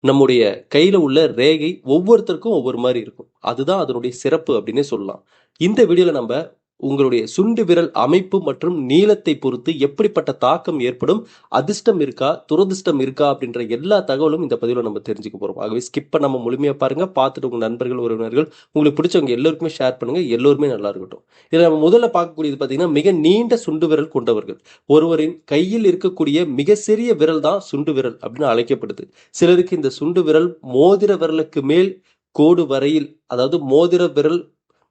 நம்முடைய கையில உள்ள ரேகை ஒவ்வொருத்தருக்கும் ஒவ்வொரு மாதிரி இருக்கும். அதுதான் அதனுடைய சிறப்பு அப்படின்னே சொல்லலாம். இந்த வீடியோல நம்ம உங்களுடைய சுண்டு விரல் அமைப்பு மற்றும் நீளத்தை பொறுத்து எப்படிப்பட்ட தாக்கம் ஏற்படும் அதிர்ஷ்டம் இருக்கா துரதிர்ஷ்டம் இருக்கா அப்படின்ற எல்லா தகவலும் இந்த பதிவில் நம்ம தெரிஞ்சுக்க போகிறோம் ஆகவே ஸ்கிப் நம்ம முழுமையாக பாருங்க. பார்த்துட்டு உங்கள் நண்பர்கள் உறவினர்கள் உங்களுக்கு பிடிச்சவங்க எல்லோருக்குமே ஷேர் பண்ணுங்கள் எல்லோருமே நல்லா இருக்கட்டும். இதில் நம்ம முதல்ல பார்க்கக்கூடியது பார்த்தீங்கன்னா மிக நீண்ட சுண்டு விரல் கொண்டவர்கள். ஒருவரின் கையில் இருக்கக்கூடிய மிக சிறிய விரல் தான் சுண்டு விரல் அப்படின்னு அழைக்கப்படுது. சிலருக்கு இந்த சுண்டு விரல் மோதிர விரலுக்கு மேல் கோடு வரையில் அதாவது மோதிர விரல்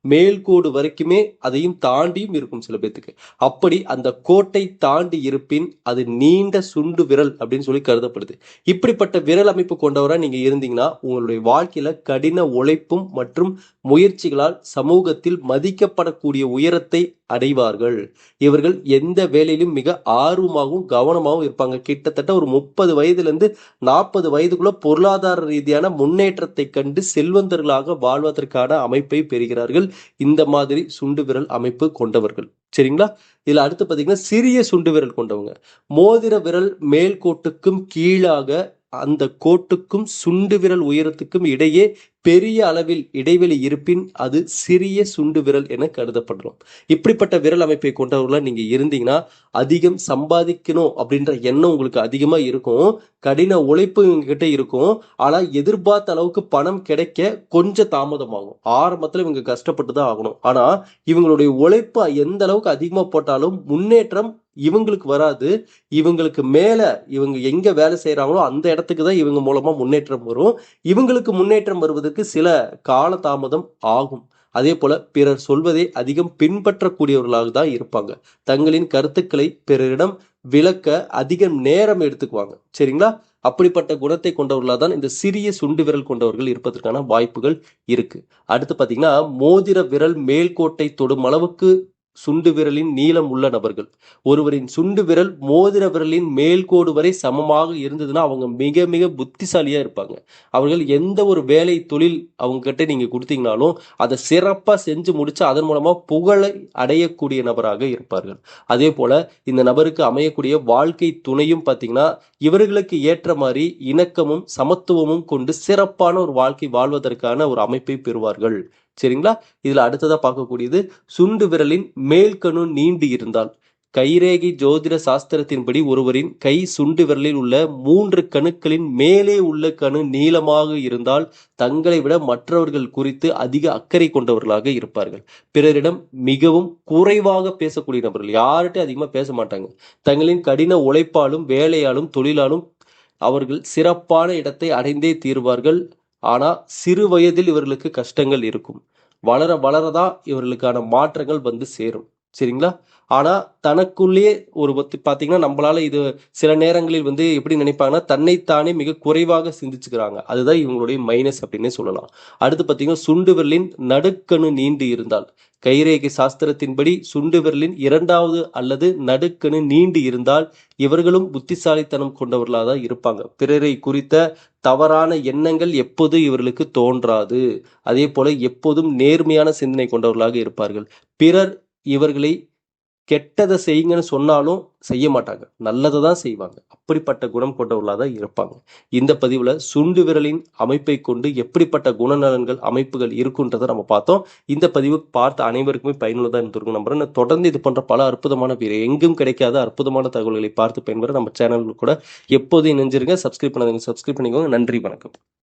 மேல் கோடு வரைக்குமே அதையும் தாண்டியும் இருக்கும் சில பேத்துக்கு. அப்படி அந்த கோட்டை தாண்டி இருப்பின் அது நீண்ட சுண்டு விரல் அப்படின்னு சொல்லி கருதப்படுது. இப்படிப்பட்ட விரல் அமைப்பு கொண்டவராக நீங்க இருந்தீங்கன்னா உங்களுடைய வாழ்க்கையில கடின உழைப்பும் மற்றும் முயற்சிகளால் சமூகத்தில் மதிக்கப்படக்கூடிய உயரத்தை அடைவார்கள். இவர்கள் எந்த வேலையிலும் மிக ஆர்வமாகவும் கவனமாகவும் இருப்பாங்க. கிட்டத்தட்ட ஒரு முப்பது வயதுலேருந்து நாற்பது வயதுக்குள்ள பொருளாதார ரீதியான முன்னேற்றத்தை கண்டு செல்வந்தர்களாக வாழ்வதற்கான அமைப்பை பெறுகிறார்கள். இந்த மாதிரி சுண்டு விரல் அமைப்பு கொண்டவர்கள். சரிங்களா? இதில் அடுத்து பார்த்தீங்கன்னா சிறிய சுண்டு விரல் கொண்டவங்க. மோதிர விரல் மேல் கோட்டுக்கும் கீழாக அந்த கோட்டுக்கும் சுண்டு விரல் உயரத்துக்கும் இடையே பெரிய அளவில் இடைவெளி இருப்பின் அது சிறிய சுண்டு விரல் என கருதப்படும் இப்படிப்பட்ட விரல் அமைப்பை கொண்டவர்களா நீங்க இருந்தீங்கன்னா அதிகம் சம்பாதிக்கணும் அப்படின்ற எண்ணம் உங்களுக்கு அதிகமாக இருக்கும். கடின உழைப்பு இவங்ககிட்ட இருக்கும். ஆனால் எதிர்பார்த்த அளவுக்கு பணம் கிடைக்க கொஞ்சம் தாமதமாகும். ஆரம்பத்தில் இவங்க கஷ்டப்பட்டு தான் ஆகணும். ஆனா இவங்களுடைய உழைப்பு எந்த அளவுக்கு அதிகமா போட்டாலும் முன்னேற்றம் இவங்களுக்கு வராது. இவங்களுக்கு மேல இவங்க எங்க வேலை செய்யறாங்களோ அந்த இடத்துக்கு தான் இவங்க மூலமா முன்னேற்றம் வரும். இவங்களுக்கு முன்னேற்றம் வருவது வருவதற்கு சில காலதாமதம் ஆகும். அதே போல பிறர் சொல்வதை அதிகம் பின்பற்றக்கூடியவர்களாக தான் இருப்பாங்க. தங்களின் கருத்துக்களை பிறரிடம் விளக்க அதிக நேரம் எடுத்துக்குவாங்க. சரிங்களா? அப்படிப்பட்ட குணத்தை கொண்டவர்களாக தான் இந்த சிறிய சுண்டு விரல் கொண்டவர்கள் இருப்பதற்கான வாய்ப்புகள் இருக்கு. அடுத்து பாத்தீங்கன்னா மோதிர விரல் மேல்கோட்டை தொடும் அளவுக்கு சுண்டு விரலின் நீளம் உள்ள நபர்கள். ஒருவரின் சுண்டு விரல் மோதிர விரலின் மேல்கோடு வரை சமமாக இருந்ததுன்னா அவங்க மிக மிக புத்திசாலியா இருப்பாங்க. அவர்கள் எந்த ஒரு வேலை தொழில் அவங்க கிட்ட நீங்க கொடுத்தீங்கனாலும் அதை சிறப்பாக செஞ்சு முடிச்சு அதன் மூலமா புகழை அடையக்கூடிய நபராக இருப்பார்கள். அதே போல இந்த நபருக்கு அமையக்கூடிய வாழ்க்கை துணையும் பார்த்தீங்கன்னா இவர்களுக்கு ஏற்ற மாதிரி இணக்கமும் சமத்துவமும் கொண்டு சிறப்பான ஒரு வாழ்க்கை வாழ்வதற்கான ஒரு அமைப்பை பெறுவார்கள். சரிங்களா? இதுல அடுத்ததா பார்க்கக்கூடியது சுண்டு விரலின் மேல்கணு நீண்டு இருந்தால். கைரேகை ஜோதிட சாஸ்திரத்தின்படி ஒருவரின் கை சுண்டு விரலில் உள்ள மூன்று கணுக்களின் மேலே உள்ள கணு நீளமாக இருந்தால் தங்களை விட மற்றவர்கள் குறித்து அதிக அக்கறை கொண்டவர்களாக இருப்பார்கள். பிறரிடம் மிகவும் குறைவாக பேசக்கூடிய நபர்கள் யார்கிட்டையும் அதிகமாக பேச மாட்டாங்க. தங்களின் கடின உழைப்பாலும் வேலையாலும் தொழிலாலும் அவர்கள் சிறப்பான இடத்தை அடைந்தே தீர்வார்கள். ஆனால் சிறு வயதில் இவர்களுக்கு கஷ்டங்கள் இருக்கும். வளர வளரதான் இவர்களுக்கான மாற்றங்கள் வந்து சேரும். சரிங்களா? ஆனா தனக்குள்ளேயே ஒரு பத்தி பார்த்தீங்கன்னா நம்மளால இது சில நேரங்களில் வந்து எப்படி நினைப்பாங்கன்னா தன்னைத்தானே மிக குறைவாக சிந்திச்சுக்கிறாங்க. அதுதான் இவங்களுடைய மைனஸ் அப்படின்னே சொல்லலாம். அடுத்து பார்த்தீங்கன்னா சுண்டு விரலின் நடுக்கணு நீண்டு இருந்தால். கைரேகை சாஸ்திரத்தின்படி சுண்டு விரலின் இரண்டாவது அல்லது நடுக்கணு நீண்டு இருந்தால் இவர்களும் புத்திசாலித்தனம் கொண்டவர்களாக தான் இருப்பாங்க. பிறரை குறித்த தவறான எண்ணங்கள் எப்போது இவர்களுக்கு தோன்றாது. அதே போல எப்போதும் நேர்மையான சிந்தனை கொண்டவர்களாக இருப்பார்கள். பிறர் இவர்களை கெட்டதை செய்யுங்கன்னு சொன்னாலும் செய்ய மாட்டாங்க. நல்லதை தான் செய்வாங்க. அப்படிப்பட்ட குணம் கொண்டவர்களாக தான் இருப்பாங்க. இந்த பதிவில் சுண்டு விரலின் அமைப்பை கொண்டு எப்படிப்பட்ட குணநலன்கள் அமைப்புகள் இருக்குன்றதை நம்ம பார்த்தோம். இந்த பதிவு பார்த்த அனைவருக்குமே பயனுள்ளதாக இருந்திருக்கும் நம்புறேன். தொடர்ந்து இது போன்ற பல அற்புதமான பேர் எங்கும் கிடைக்காத அற்புதமான தகவல்களை பார்த்து பயன்பெற நம்ம சேனல் கூட எப்போதும் இணைஞ்சிருங்க. சப்ஸ்கிரைப் பண்ணாதீங்க சப்ஸ்கிரைப் பண்ணிக்கோங்க. நன்றி வணக்கம்.